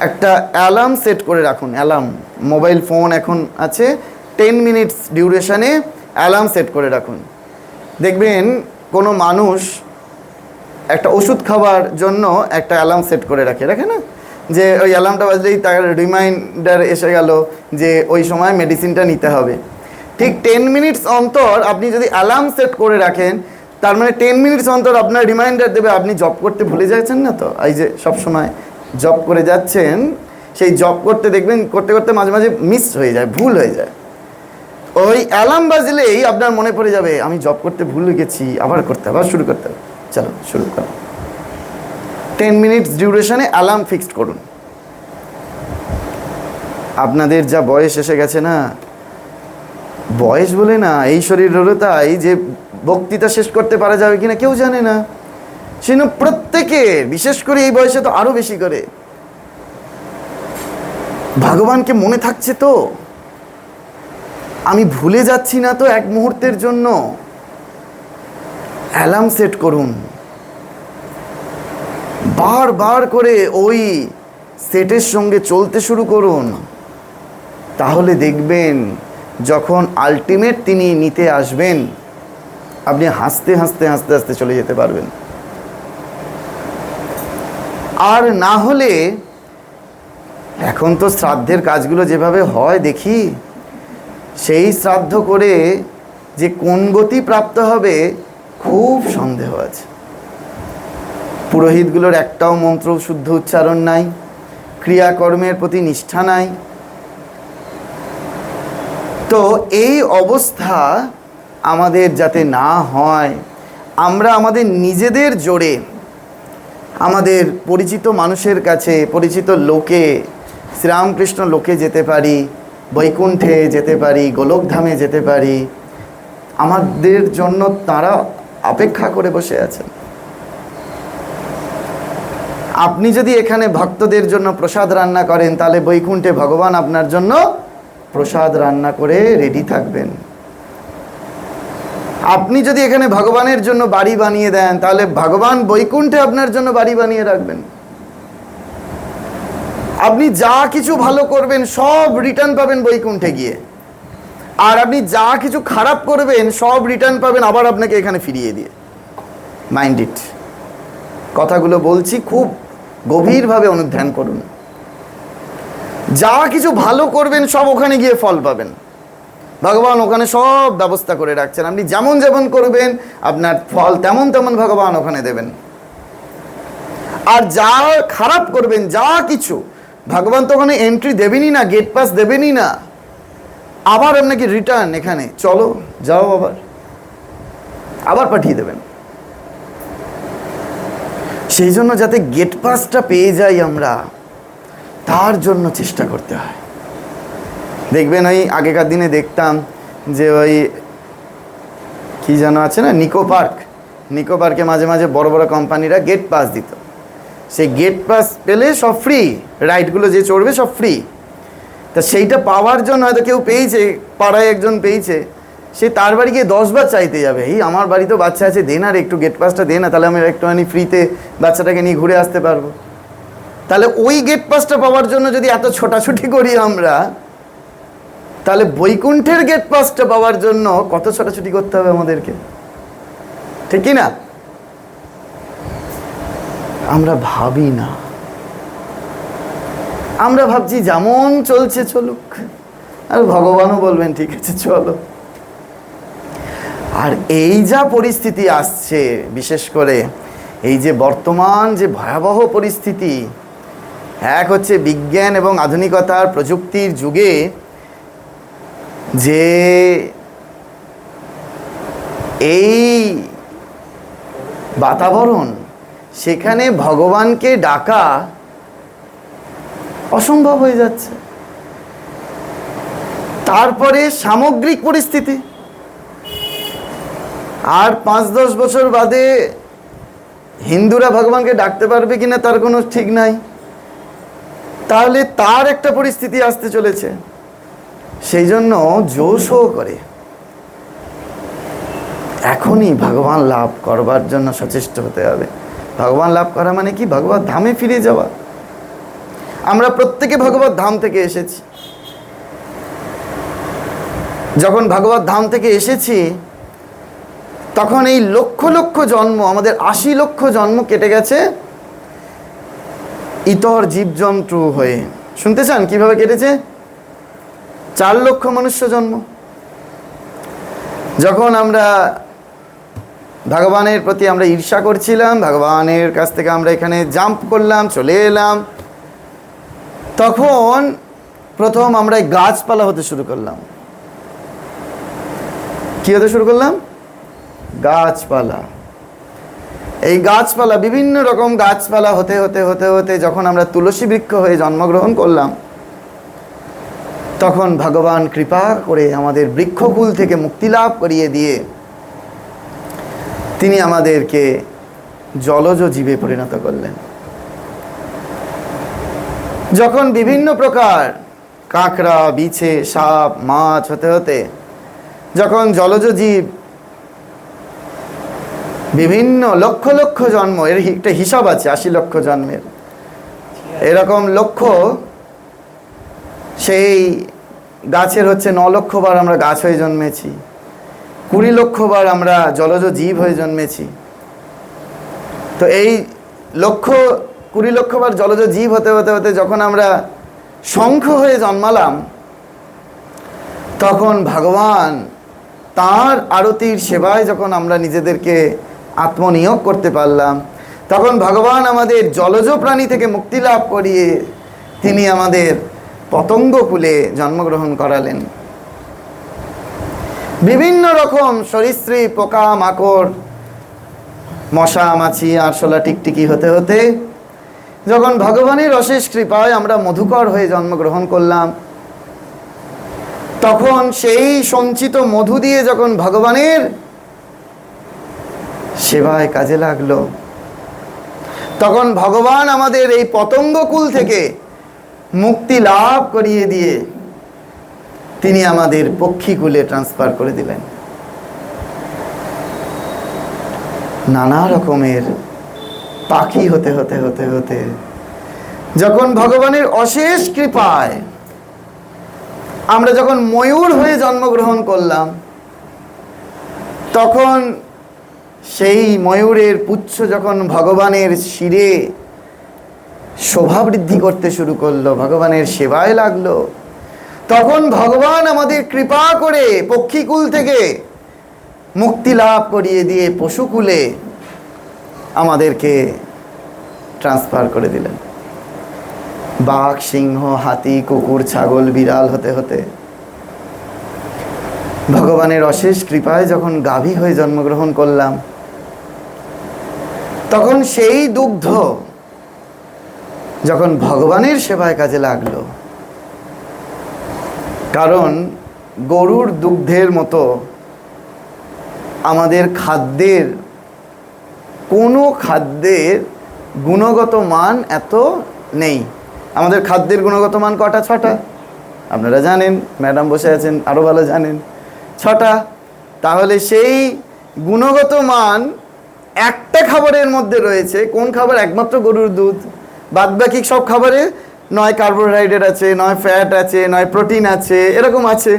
একটা alarm set করে রাখুন, অ্যালার্ম। মোবাইল ফোন এখন আছে, টেন মিনিটস ডিউরেশানে অ্যালার্ম সেট করে রাখুন। দেখবেন কোনো মানুষ একটা ওষুধ খাওয়ার জন্য একটা অ্যালার্ম সেট করে রাখে রাখে না? যে ওই অ্যালার্মটা বাজলেই তার রিমাইন্ডার এসে গেল যে ওই সময় মেডিসিনটা নিতে হবে। ঠিক টেন মিনিটস অন্তর আপনি যদি অ্যালার্ম সেট করে রাখেন, তার মানে টেন মিনিটস অন্তর আপনার রিমাইন্ডার দেবে, আপনি জব করতে ভুলে যাচ্ছেন না তো? এই যে সব সময় জব করে যাচ্ছেন, সেই জব করতে দেখবেন, করতে করতে মাঝে মাঝে মিস হয়ে যায়, ভুল হয়ে যায়। ওই অ্যালার্ম বাজলেই আপনার মনে পড়ে যাবে, আমি জব করতে ভুলে গেছি আবার করতে হবে আবার শুরু করতে হবে। চলো, শুরু করো। টেন মিনিটস ডিউরেশনে অ্যালার্ম ফিক্সড করুন। আপনাদের যা বয়স এসে গেছে না, বয়স বলে না, এই শরীর হলো তাই যে বক্তৃতা শেষ করতে পারা যাবে কিনা কেউ জানে না। সেজন্য প্রত্যেকের বিশেষ করে এই বয়সে তো আরও বেশি করে। ভগবানকে মনে থাকছে তো? আমি ভুলে যাচ্ছি না তো এক মুহূর্তের জন্য। অ্যালার্ম সেট করুন। বারবার করে ওই সেটের সঙ্গে চলতে শুরু করুন। তাহলে দেখবেন, যখন আলটিমেট তিনি নিতে আসবেন, আপনি হাসতে হাসতে হাসতে হাসতে চলে যেতে পারবেন। আর না হলে এখন তো শ্রাদ্ধের কাজগুলো যেভাবে হয়, দেখি। সেই শ্রাদ্ধ করে যে কোন গতি প্রাপ্ত হবে, খুব সন্দেহ আছে। পুরোহিতগুলোর একটাও মন্ত্র শুদ্ধ উচ্চারণ নাই, ক্রিয়াকর্মের প্রতি নিষ্ঠা নাই। তো এই অবস্থা আমাদের যাতে না হয়, আমরা আমাদের নিজেদের জোরে আমাদের পরিচিত মানুষের কাছে, পরিচিত লোকে, শ্রীরামকৃষ্ণ লোকে যেতে পারি, বৈকুণ্ঠে যেতে পারি, গোলকধামে যেতে পারি, আমাদের জন্য তারা অপেক্ষা করে বসে আছেন। আপনি যদি এখানে ভক্তদের জন্য প্রসাদ রান্না করেন, তাহলে বৈকুণ্ঠে ভগবান আপনার জন্য প্রসাদ রান্না করে রেডি থাকবেন। আপনি যদি এখানে ভগবানের জন্য বাড়ি বানিয়ে দেন, তাহলে ভগবান বৈকুণ্ঠে আপনার জন্য বাড়ি বানিয়ে রাখবেন। আপনি যা কিছু ভালো করবেন, সব রিটার্ন পাবেন বৈকুণ্ঠে গিয়ে। আর আপনি যা কিছু খারাপ করবেন, সব রিটার্ন পাবেন আবার আপনাকে এখানে ফিরিয়ে দিয়ে। মাইন্ড ইট কথাগুলো বলছি খুব গভীরভাবে অনুধ্যান করুন। যা কিছু ভালো করবেন, সব ওখানে গিয়ে ফল পাবেন। ভগবান ওখানে সব ব্যবস্থা করে রাখছেন। আপনি যেমন যেমন করবেন, আপনার ফল তেমন তেমন ভগবান ওখানে দেবেন। আর যা খারাপ করবেন, যা কিছু, ভগবান তো ওখানে এন্ট্রি দেবেনই না গেট পাস দেবেনই না। আবার আপনাকে রিটার্ন এখানে। চলো, যাও আবার। আবার পাঠিয়ে দেবেন। সেই জন্য যাতে গেট পাসটা পেয়ে যাই আমরা, তার জন্য চেষ্টা করতে হয়। দেখবেন ওই আগেকার দিনে দেখতাম যে ওই কি যেন আছে না নিকো পার্ক নিকো পার্কে মাঝে মাঝে বড় বড় কোম্পানিরা গেট পাস দিত। সেই গেট পাস পেলে সব ফ্রি রাইডগুলো যে চড়বে সব ফ্রি তা সেইটা পাওয়ার জন্য হয়তো কেউ পেয়েছে, পাড়ায় একজন পেয়েছে, সে তার বাড়ি গিয়ে দশবার চাইতে যাবে। এই আমার বাড়িতেও বাচ্চা আছে, দে না রে, একটু গেট পাসটা দে না, তাহলে আমি একটুখানি ফ্রিতে বাচ্চাটাকে নিয়ে ঘুরে আসতে পারব। তাহলে ওই গেট পাসটা পাওয়ার জন্য যদি এত ছোটাছুটি করি আমরা তাহলে বৈকুণ্ঠের গেট পাসটা পাওয়ার জন্য কত ছোটাছুটি করতে হবে আমাদেরকে? ঠিকই না? আমরা ভাবি না। আমরা ভাবছি যেমন চলছে চলুক। আর ভগবানও বলবেন, ঠিক আছে, চলো। আর এই যা পরিস্থিতি আসছে, বিশেষ করে এই যে বর্তমান যে ভয়াবহ পরিস্থিতি, এক হচ্ছে বিজ্ঞান এবং আধুনিকতার প্রযুক্তির যুগে যে এই বাতাবরণ সেখানে ভগবানকে ডাকা অসম্ভব হয়ে যাচ্ছে। তারপরে সামগ্রিক পরিস্থিতি। আর পাঁচ দশ বছর বাদে হিন্দুরা ভগবানকে ডাকতে পারবে কিনা তার কোনো ঠিক নাই। তাহলে তার একটা পরিস্থিতি আসতে চলেছে। সেই জন্য জোশও করে। এখনই ভগবান লাভ করবার জন্য সচেষ্ট হতে হবে। ভগবান লাভ করা মানে কি? ভগবান ধামে ফিরে যাওয়া। আমরা প্রত্যেকে ভগবত ধাম থেকে এসেছি। যখন ভগবত ধাম থেকে এসেছি, তখন এই লক্ষ লক্ষ জন্ম, আমাদের আশি লক্ষ জন্ম কেটে গেছে ইতর জীবজন্তু হয়ে। শুনতে চান কীভাবে কেটেছে? চার লক্ষ মনুষ্য জন্ম। যখন আমরা ভগবানের প্রতি আমরা ঈর্ষা করছিলাম, ভগবানের কাছ থেকে আমরা এখানে জাম্প করলাম, চলে এলাম, তখন প্রথম আমরা গাছপালা হতে শুরু করলাম। কি হতে শুরু করলাম? গাছপালা। এই গাছপালা, বিভিন্ন রকম গাছপালা হতে হতে হতে হতে যখন আমরা তুলসী বৃক্ষ হয়ে জন্মগ্রহণ করলাম তখন ভগবান কৃপা করে আমাদের বৃক্ষকুল থেকে মুক্তি লাভ করিয়ে দিয়ে তিনি আমাদেরকে জলজ জীবে পরিণত করলেন। যখন বিভিন্ন প্রকার কাঁকড়া, বিছে, সাপ, মাছ হতে হতে যখন জলজ জীব বিভিন্ন লক্ষ লক্ষ জন্ম, এর একটা হিসাব আছে, আশি লক্ষ জন্মের। এরকম লক্ষ সেই গাছের হচ্ছে ন লক্ষ বার আমরা গাছ হয়ে জন্মেছি, কুড়ি লক্ষ বার আমরা জলজ জীব হয়ে জন্মেছি। তো এই লক্ষ, কুড়ি লক্ষ বার জলজ জীব হতে হতে হতে যখন আমরা শঙ্খ হয়ে জন্মালাম, তখন ভগবান তার আরতির সেবায় যখন আমরা নিজেদেরকে আত্মনিয়োগ করতে পারলাম, তখন ভগবান আমাদের জলজ প্রাণী থেকে মুক্তি লাভ করিয়ে তিনি আমাদের পতঙ্গ কুলে জন্মগ্রহণ করালেন। বিভিন্ন রকম সরীসৃপ, পোকা, মাকড়, মশা, মাছি, আরশোলা টিকটিকি হতে হতে যখন ভগবানের অশেষ কৃপায় আমরা মধুকর হয়ে জন্মগ্রহণ করলাম, তখন সেই সঞ্চিত মধু দিয়ে যখন ভগবানের সেবায় কাজে লাগল, তখন ভগবান আমাদের এই পতঙ্গকুল থেকে মুক্তি লাভ করিয়ে দিয়ে তিনি আমাদের পক্ষীকুলে ট্রান্সফার করে দিলেন। নানা রকমের পাখি হতে হতে হতে হতে যখন ভগবানের অশেষ কৃপায় আমরা যখন ময়ূর হয়ে জন্মগ্রহণ করলাম, তখন সেই ময়ূরের পুচ্ছ যখন ভগবানের শিরে শোভা বৃদ্ধি করতে শুরু করল, ভগবানের সেবায় লাগল। তখন ভগবান আমাদের কৃপা করে পক্ষীকুল থেকে মুক্তি লাভ করিয়ে দিয়ে পশুকুলে আমাদেরকে ট্রান্সফার করে দিলেন। বাঘ, সিংহ, হাতি, কুকুর, ছাগল, বিড়াল হতে হতে ভগবানের অশেষ কৃপায় যখন গাভী হয়ে জন্মগ্রহণ করলাম, তখন সেই দুগ্ধ যখন ভগবানের সেবায় কাজে লাগল। কারণ গরুর দুগ্ধের মতো আমাদের খাদ্যের কোনো খাদ্যের গুণগত মান এত নেই। আমাদের খাদ্যের গুণগত মান কটা? ছটা। আপনারা জানেন, ম্যাডাম বসে আছেন আরও ভালো জানেন। ছটা। তাহলে সেই গুণগত মান একটা খাবারের মধ্যে রয়েছে। কোন খাবার? একমাত্র গরুর দুধ। বাদবাকি সব খাবারে নয় কার্বোহাইড্রেট আছে, নয় ফ্যাট আছে, নয় প্রোটিন আছে, এরকম আছে।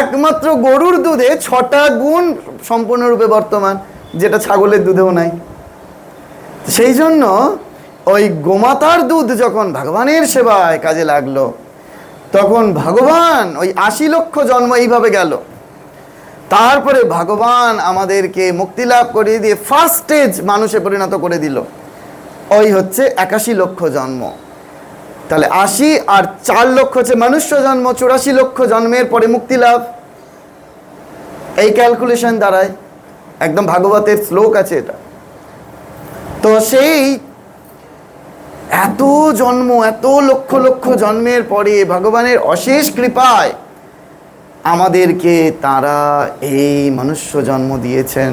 একমাত্র গরুর দুধে ছটা গুণ সম্পূর্ণরূপে বর্তমান, যেটা ছাগলের দুধেও নাই। সেই জন্য ওই গোমাতার দুধ যখন ভগবানের সেবায় কাজে লাগল, তখন ভগবান ওই আশি লক্ষ জন্ম এইভাবে গেল। তারপরে ভগবান আমাদেরকে মুক্তি লাভ করিয়ে দিয়ে ফার্স্ট স্টেজ মানুষে পরিণত করে দিল। ওই হচ্ছে একাশি লক্ষ জন্ম। তাহলে আশি আর চার লক্ষ হচ্ছে মনুষ্য জন্ম, চুরাশি লক্ষ জন্মের পরে মুক্তি লাভ। এই ক্যালকুলেশন দাঁড়ায় একদম ভাগবতের শ্লোক আছে এটা। তো সেই এত জন্ম, এত লক্ষ লক্ষ জন্মের পরে ভগবানের অশেষ কৃপায় আমাদেরকে তারা এই মনুষ্য জন্ম দিয়েছেন।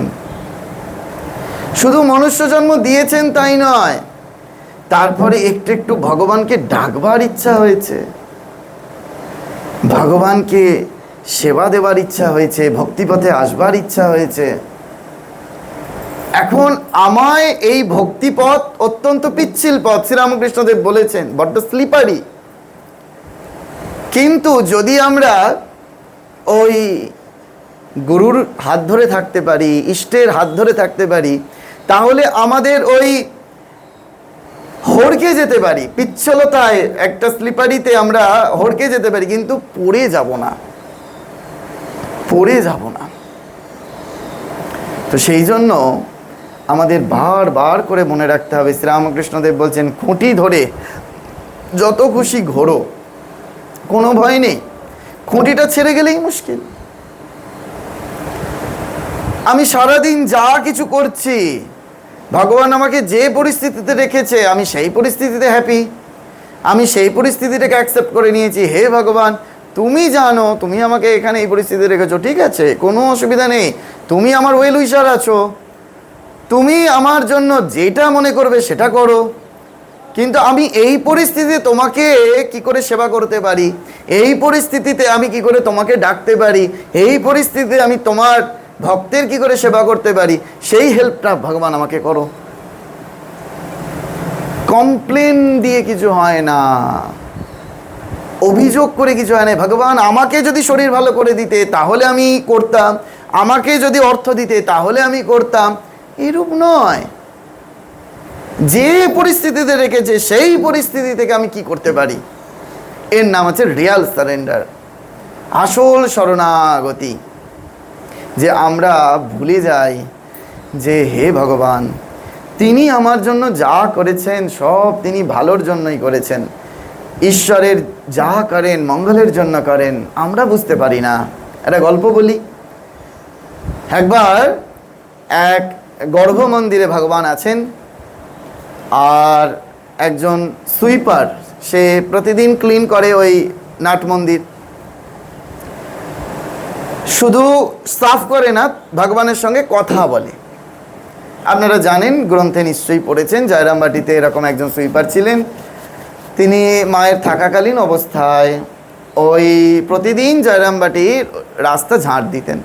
শুধু মনুষ্য জন্ম দিয়েছেন তাই নয় তারপরে একটু একটু ভগবানকে ডাকবার ইচ্ছা হয়েছে। ভগবানকে সেবা দেবার ইচ্ছা হয়েছে, ভক্তিপথে আসবার ইচ্ছা হয়েছে। এখন আমায় এই ভক্তি পথ অত্যন্ত পিচ্ছিল পথ, শ্রীরামকৃষ্ণদেব বলেছেন, বড্ড স্লিপারি কিন্তু যদি আমরা ওই গুরুর হাত ধরে থাকতে পারি, ইষ্টের হাত ধরে থাকতে পারি, তাহলে আমাদের ওই হড়কে যেতে পারি, পিচ্ছলতায় একটা স্লিপারিতে আমরা হড়কে যেতে পারি, কিন্তু পড়ে যাব না। পড়ে যাব না। তো সেই জন্য আমাদের বারবার করে মনে রাখতে হবে, শ্রীরামকৃষ্ণদেব বলছেন, খুঁটি ধরে যত খুশি ঘোরো, কোনো ভয় নেই। খুঁটিটা ছেড়ে গেলেই মুশকিল। আমি সারাদিন যা কিছু করছি ভগবান আমাকে যে পরিস্থিতিতে রেখেছে, আমি সেই পরিস্থিতিতে হ্যাপি আমি সেই পরিস্থিতিটাকে অ্যাকসেপ্ট করে নিয়েছি। হে ভগবান, তুমি জানো, তুমি আমাকে এখানে এই পরিস্থিতিতে রেখেছো। ঠিক আছে, কোনো অসুবিধা নেই। তুমি আমার ওয়েল উইশার আছো। তুমি আমার জন্য যেটা মনে করবে সেটা করো। কিন্তু আমি এই পরিস্থিতিতে তোমাকে কি করে সেবা করতে পারি? এই পরিস্থিতিতে আমি কি করে তোমাকে ডাকতে পারি? এই পরিস্থিতিতে আমি তোমার ভক্তের কি করে সেবা করতে পারি? সেই হেল্পটা ভগবান আমাকে করো। কমপ্লেন দিয়ে কিছু হয় না। অভিযোগ করে কিছু হয় না। ভগবান আমাকে যদি শরীর ভালো করে দিতে, তাহলে আমি করতাম। আমাকে যদি অর্থ দিতে, তাহলে আমি করতাম। এরূপ নয়। যে পরিস্থিতিতে রেখেছে, সেই পরিস্থিতি থেকে আমি কি করতে পারি? এর নাম হচ্ছে রিয়াল সারেন্ডার আসল শরণাগতি। যে আমরা ভুলে যাই যে হে ভগবান, তিনি আমার জন্য যা করেছেন, সব তিনি ভালোর জন্যই করেছেন। ঈশ্বরের যা করেন, মঙ্গলের জন্য করেন, আমরা বুঝতে পারি না। একটা গল্প বলি। একবার এক গর্ভ মন্দিরে ভগবান আছেন আর একজন সুইপার, সে প্রতিদিন ক্লিন করে ওই নাট মন্দির। শুধু সাফ করে না, ভগবানের সঙ্গে কথা বলে। আপনারা জানেন, গ্রন্থে নিশ্চয়ই পড়েছেন, জয়রামবাটিতে এরকম একজন সুইপার ছিলেন। তিনি মায়ের থাকাকালীন অবস্থায় ওই প্রতিদিন জয়রামবাটির রাস্তা ঝাঁট দিতেন।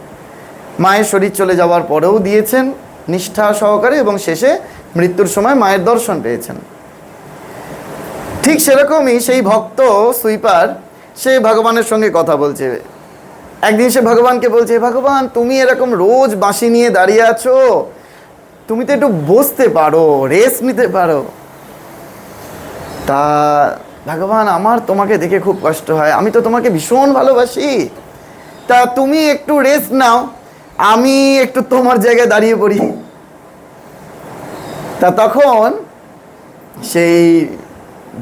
মায়ের শরীর চলে যাওয়ার পরেও দিয়েছেন নিষ্ঠা সহকারে এবং শেষে মৃত্যুর সময় মায়ের দর্শন পেয়েছেন। ঠিক সেরকমই সেই ভক্ত সুইপার, সে ভগবানের সঙ্গে কথা বলছে। একদিন সে ভগবানকে বলছে ভগবান, তুমি এরকম রোজ বাঁশি নিয়ে দাঁড়িয়ে আছো। তুমি তো একটু বসতে পারো রেস্ট নিতে পারো। তা ভগবান, আমার তোমাকে দেখে খুব কষ্ট হয়। আমি তো তোমাকে ভীষণ ভালোবাসি। তা তুমি একটু রেস্ট নাও। আমি একটু তোমার জায়গায় দাঁড়িয়ে পড়ি। তা তখন সেই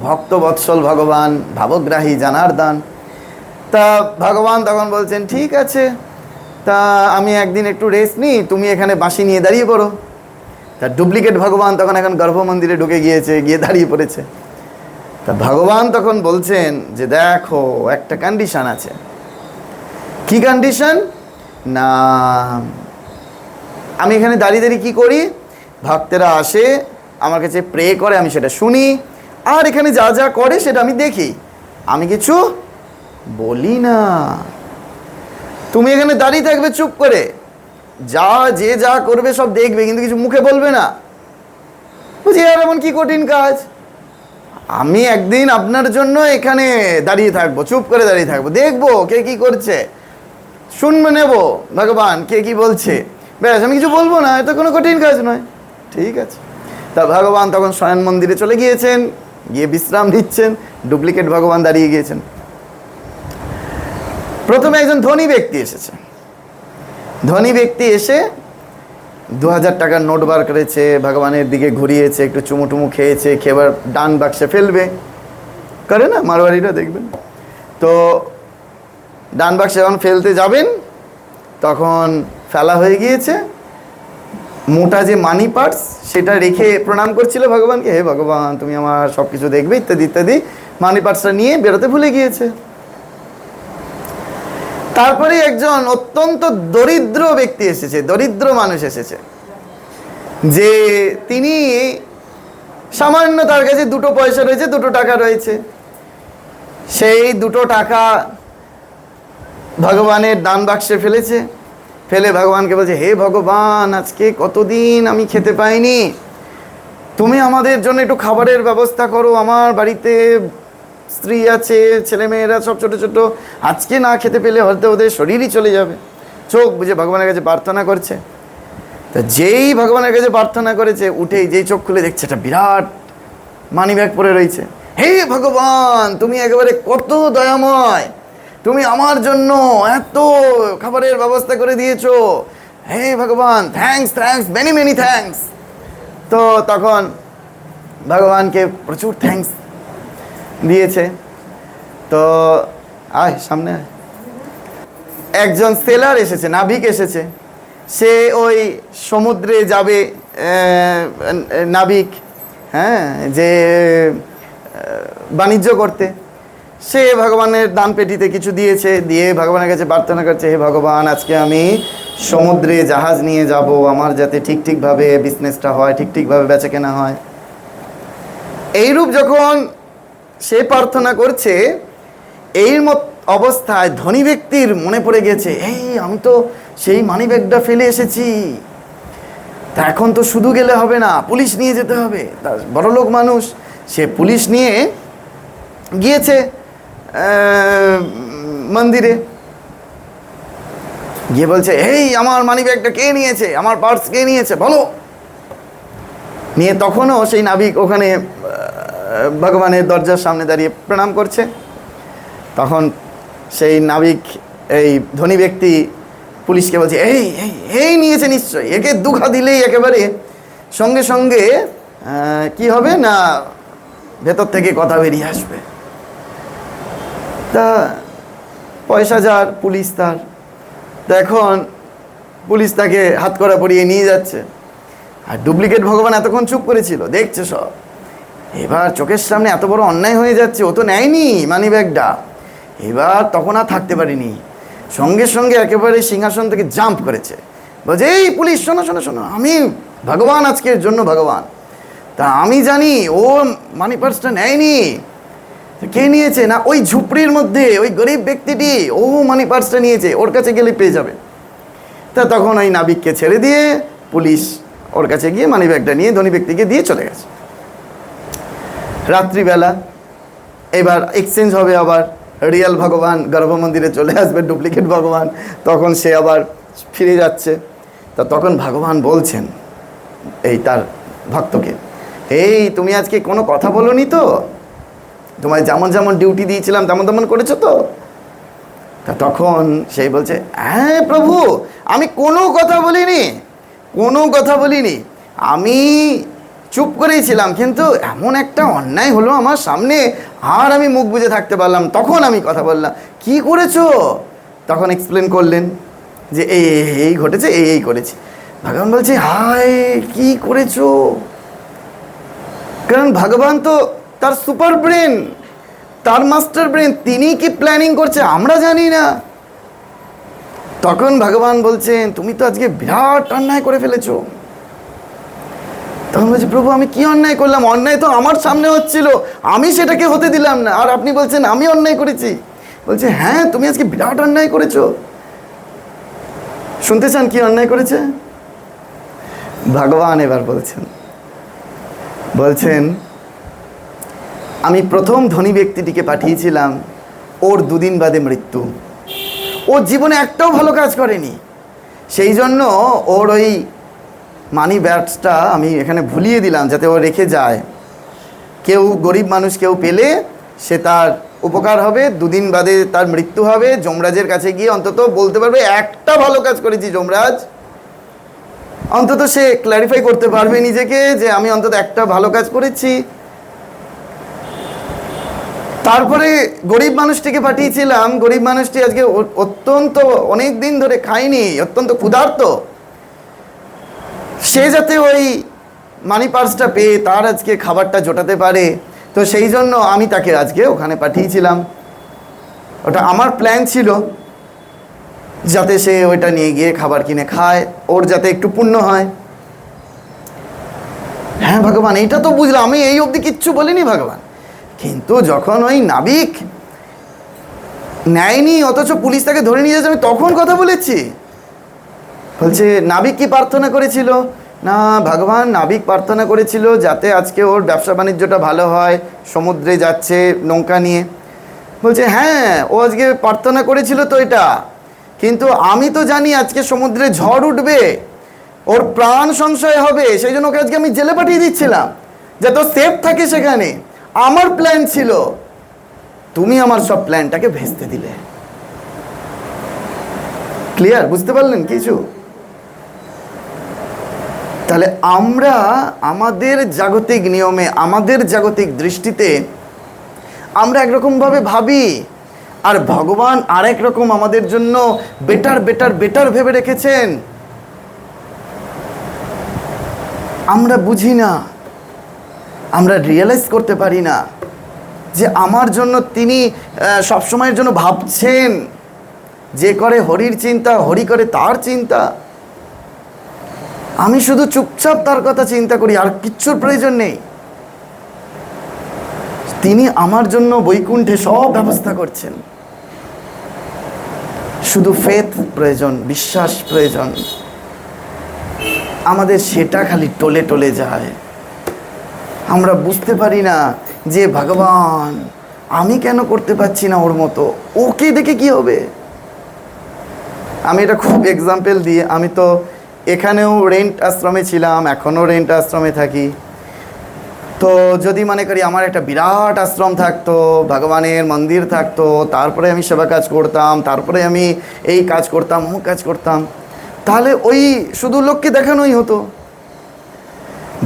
ভক্তবৎসল ভগবান, ভাবগ্রাহী, জানার্দান তা ভগবান তখন বলছেন, ঠিক আছে, তা আমি একদিন একটু রেস্ট নিই, তুমি এখানে বাঁশি নিয়ে দাঁড়িয়ে পড়ো। তা ডুপ্লিকেট ভগবান তখন এখন গর্ভ মন্দিরে ঢুকে গিয়েছে, গিয়ে দাঁড়িয়ে পড়েছে। তা ভগবান তখন বলছেন যে, দেখো, একটা কন্ডিশন আছে। কি কন্ডিশন না, আমি এখানে দাঁড়িয়ে দাঁড়িয়ে কী করি? ভক্তেরা আসে, আমার কাছে প্রে করে, আমি সেটা শুনি, আর এখানে যা যা করে সেটা আমি দেখি। আমি কিছু বলি না। তুমি এখানে দাঁড়িয়ে থাকবে চুপ করে। যা, যে যা করবে সব দেখবে, কিন্তু কিছু মুখে বলবে না। বুঝি আর এমন কি কঠিন কাজ? আমি একদিন আপনার জন্য এখানে দাঁড়িয়ে থাকব, চুপ করে দাঁড়িয়ে থাকব। দেখব কে কি করছে। শুনবে নেব, ভগবান, কে কি বলছে। ব্যাস, আমি কিছু বলব না এটা কোনো কঠিন কাজ নয়। ঠিক আছে। তা ভগবান তখন শয়ন মন্দিরে চলে গিয়েছেন, গিয়ে বিশ্রাম নিচ্ছেন, ডুপ্লিকেট ভগবান দাঁড়িয়ে গিয়েছেন। প্রথমে একজন ধনী ব্যক্তি এসেছে। ধনী ব্যক্তি এসে দু হাজার টাকার নোট বার করেছে, ভগবানের দিকে ঘুরিয়েছে, একটু চুমু টুমু খেয়েছে খেবার ডান বাক্সে ফেলবে। করে না মারোয়ারিরা দেখবেন। তো ডান বাক্সে যখন ফেলতে যাবেন, তখন ফেলা হয়ে গিয়েছে। মোটা যে মানি পার্স সেটা রেখে প্রণাম করছিল ভগবানকে, হে ভগবান, তুমি আমার সব কিছু দেখবে, ইত্যাদি ইত্যাদি। মানি পার্সটা নিয়ে বেরোতে ভুলে গিয়েছে। তারপরে একজন অত্যন্ত দরিদ্র ব্যক্তি এসেছে, দরিদ্র মানুষ এসেছে, যে তিনি সামান্য তার কাছে দুটো পয়সা রয়েছে, দুটো টাকা রয়েছে। সেই দুটো টাকা ভগবানের দান বাক্সে ফেলেছে। ফেলে ভগবানকে বলছে, হে ভগবান, আজকে কতদিন আমি খেতে পাইনি? তুমি আমাদের জন্য একটু খাবারের ব্যবস্থা করো, আমার বাড়িতে স্ত্রী আছে ছেলেমেয়েরা সব ছোট ছোট। আজকে না খেতে পেলে হয়তো ওদের শরীরই চলে যাবে। চোখ বুঝে ভগবানের কাছে প্রার্থনা করছে। তা যেই ভগবানের কাছে প্রার্থনা করেছে, উঠেই যেই চোখ খুলে দেখছে, একটা বিরাট মানি ব্যাগ পরে রয়েছে। হে ভগবান, তুমি একেবারে কত দয়াময়। তুমি আমার জন্য এত খাবারের ব্যবস্থা করে দিয়েছ। হে ভগবান thanks thanks many many thanks তো তখন ভগবানকে প্রচুর থ্যাঙ্কস দিয়েছে। তো, আয়, সামনে আয়। একজন সেলার এসেছে, নাবিক এসেছে। সে ওই সমুদ্রে যাবে নাবিক হ্যাঁ যে বাণিজ্য করতে। সে ভগবানের দান পেটিতে কিছু দিয়েছে, দিয়ে ভগবানের কাছে প্রার্থনা করছে, হে ভগবান, আজকে আমি সমুদ্রে জাহাজ নিয়ে যাব। আমার যাতে ঠিক ঠিকভাবে বিজনেসটা হয়, ঠিক ঠিকভাবে বেচা কেনা হয়। এইরূপ যখন সে প্রার্থনা করছে, এই মত অবস্থায় ধনী ব্যক্তির মনে পড়ে গেছে, এই, আমি তো সেই মানি ব্যাগটা ফেলে এসেছি। তা এখন তো শুধু গেলে হবে না, পুলিশ নিয়ে যেতে হবে। তা বড়লোক মানুষ, সে পুলিশ নিয়ে গিয়েছে মন্দিরে। গিয়ে বলছে, এই, আমার মানি ব্যাগটা কে নিয়েছে? আমার পার্স কে নিয়েছে? বলো। নিয়ে তখনও সেই নাবিক ওখানে ভগবানের দরজার সামনে দাঁড়িয়ে প্রণাম করছে। তখন সেই নাবিক, এই ধনী ব্যক্তি পুলিশকে বলছে, এই এই নিয়েছে নিশ্চয়ই, একে দুঘা দিলেই একেবারে সঙ্গে সঙ্গে কি হবে না ভেতর থেকে কথা বেরিয়ে আসবে? তা পয়সা যার, পুলিশ তার। তা এখন পুলিশ তাকে হাত করা পরিয়ে নিয়ে যাচ্ছে। আর ডুপ্লিকেট ভগবান এতক্ষণ চুপ করেছিল, দেখছে সব। এবার চোখের সামনে এত বড় অন্যায় হয়ে যাচ্ছে, ও তো নেয়নি মানি ব্যাগটা এবার তখন আর থাকতে পারিনি। সঙ্গে সঙ্গে একেবারে সিংহাসন থেকে জাম্প করেছে। বলছে এই পুলিশ, শোনো শোনো শোনো, আমি ভগবান, আজকের জন্য ভগবান। তা আমি জানি ও মানি পার্সটা নেয়নি। কে নিয়েছে? না, ওই ঝুপড়ির মধ্যে, ওই গরিব ব্যক্তিটি, ও মানি পার্সটা নিয়েছে, ওর কাছে গেলে পেয়ে যাবে। তা তখন ওই নাবিককে ছেড়ে দিয়ে পুলিশ ওর কাছে গিয়ে মানি ব্যাগটা নিয়ে ধনী ব্যক্তিকে দিয়ে চলে গেছে। রাত্রিবেলা। এবার এক্সচেঞ্জ হবে আবার। রিয়েল ভগবান গর্ভ মন্দিরে চলে আসবে ডুপ্লিকেট ভগবান। তখন সে আবার ফিরে যাচ্ছে। তা তখন ভগবান বলছেন, এই তার ভক্তকে, এই, তুমি আজকে কোনো কথা বলোনি তো? তোমায় যেমন যেমন ডিউটি দিয়েছিলাম, তেমন তেমন করেছ তো? তা তখন সেই বলছে হ্যাঁ প্রভু, আমি কোনো কথা বলিনি, কোনো কথা বলিনি। আমি চুপ করেই ছিলাম কিন্তু এমন একটা অন্যায় হলো আমার সামনে আর আমি মুখ বুজে থাকতে পারলাম তখন আমি কথা বললাম কি করেছ? তখন এক্সপ্লেন করলেন যে এই, এই ঘটেছে এই এই করেছি। ভগবান বলছে হায় কি করেছ? কারণ ভগবান তো তার সুপার ব্রেন তার মাস্টার ব্রেন তিনি কি প্ল্যানিং করছে আমরা জানি না। তখন ভগবান বলছেন তুমি তো আজকে বিরাট অন্যায় করে ফেলেছো। তখন বলছি, প্রভু, আমি কি অন্যায় করলাম? অন্যায় তো আমার সামনে হচ্ছিল। আমি সেটাকে হতে দিলাম না। আর আপনি বলছেন, আমি অন্যায় করেছি। বলছে হ্যাঁ তুমি আজকে বিরাট অন্যায় করেছ। শুনতে চান কি অন্যায় করেছে? ভগবান এবার বলছেন বলছেন, আমি প্রথম ধনী ব্যক্তিটিকে পাঠিয়েছিলাম। ওর দুদিন বাদে মৃত্যু। ও জীবনে একটাও ভালো কাজ করেনি। সেই জন্য ওর ওই মানি ব্যাগসটা আমি এখানে ভুলিয়ে দিলাম যাতে ও রেখে যায়। কেউ গরিব মানুষ কেউ পেলে সে তার উপকার হবে, দুদিন বাদে তার মৃত্যু হবে। যমরাজের কাছে গিয়ে অন্তত বলতে পারবে, একটা ভালো কাজ করেছি যমরাজ। অন্তত সে ক্ল্যারিফাই করতে পারবে নিজেকে যে আমি অন্তত একটা ভালো কাজ করেছি। তারপরে গরিব মানুষটিকে পাঠিয়েছিলাম। গরিব মানুষটি আজকে অত্যন্ত অনেক দিন ধরে খায়নি, অত্যন্ত ক্ষুধার্ত। সে যাতে ওই মানি পার্সটা পেয়ে তার আজকে খাবারটা জোটাতে পারে, তো সেই জন্য আমি তাকে আজকে ওখানে পাঠিয়েছিলাম। ওটা আমার প্ল্যান ছিল যাতে সে ওইটা নিয়ে গিয়ে খাবার কিনে খায়, ওর যাতে একটু পুণ্য হয়। হ্যাঁ ভগবান, এইটা তো বুঝলাম, আমি এই অবধি কিচ্ছু বলিনি ভগবান। কিন্তু যখন ওই নাবিক নেয়নি, অথচ পুলিশ তাকে ধরে নিয়ে যাচ্ছে, আমি তখন কথা বলেছি। বলছে, নাবিক কি প্রার্থনা করেছিল? না, ভগবান নাবিক প্রার্থনা করেছিল যাতে আজকে ওর ব্যবসা বাণিজ্যটা ভালো হয়, সমুদ্রে যাচ্ছে নৌকা নিয়ে। বলছে হ্যাঁ ও আজকে প্রার্থনা করেছিল তো এটা। কিন্তু আমি তো জানি আজকে সমুদ্রে ঝড় উঠবে, ওর প্রাণ সংশয় হবে, সেই জন্য ওকে আজকে আমি জেলে পাঠিয়ে দিচ্ছিলাম, যাতে ও সেফ থাকে সেখানে। আমার প্ল্যান ছিল। তুমি আমার সব প্ল্যানটাকে ভেস্তে দিলে। ক্লিয়ার বুঝতে পারলেন কিছু? তাহলে আমরা আমাদের জাগতিক নিয়মে, আমাদের জাগতিক দৃষ্টিতে আমরা একরকমভাবে ভাবি, আর ভগবান আরেক রকম আমাদের জন্য বেটার বেটার বেটার ভেবে রেখেছেন। আমরা বুঝি না, আমরা রিয়েলাইজ করতে পারি না যে আমার জন্য তিনি সবসময়ের জন্য ভাবছেন। যে করে হরির চিন্তা, হরি করে তার চিন্তা। আমি শুধু চুপচাপ তার কথা চিন্তা করি, আর কিচ্ছুর প্রয়োজন নেই। তিনি আমার জন্য বৈকুণ্ঠে সব ব্যবস্থা করছেন। শুধু ফেথ প্রয়োজন, বিশ্বাস প্রয়োজন। আমাদের সেটা খালি টলে টলে যায়। আমরা বুঝতে পারি না যে ভগবান, আমি কেন করতে পারছি না ওর মতো? ওকে দেখে কি হবে? আমি এটা খুব এক্সাম্পল দিয়ে, আমি তো এখানেও রেন্ট আশ্রমে ছিলাম, এখনও রেন্ট আশ্রমে থাকি। তো যদি মনে করি আমার একটা বিরাট আশ্রম থাকতো, ভগবানের মন্দির থাকতো, তারপরে আমি সেবা কাজ করতাম, তারপরে আমি এই কাজ করতাম অমুক কাজ করতাম, তাহলে ওই শুধু লোককে দেখানোই হতো।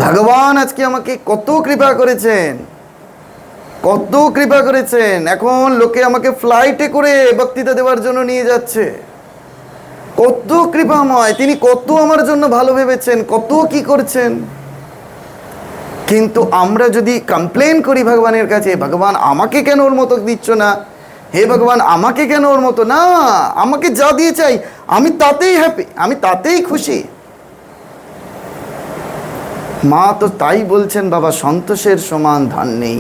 ভগবান আজকে আমাকে কত কৃপা করেছেন, কত কৃপা করেছেন, এখন লোকে আমাকে ফ্লাইটে করে বক্তৃতা দেওয়ার জন্য নিয়ে যাচ্ছে। কত কৃপাময়, তিনি কত আমার জন্য ভালো ভেবেছেন, কত কি করছেন। কিন্তু আমরা যদি কমপ্লেন করি ভগবানের কাছে, ভগবান আমাকে কেন ওর মতো দিচ্ছ না? হে ভগবান, আমাকে কেন ওর মতো? না, আমাকে যা দিয়ে চাই, আমি তাতেই হ্যাপি আমি তাতেই খুশি। মা তো তাই বলছেন, বাবা, সন্তোষের সমান ধান নেই।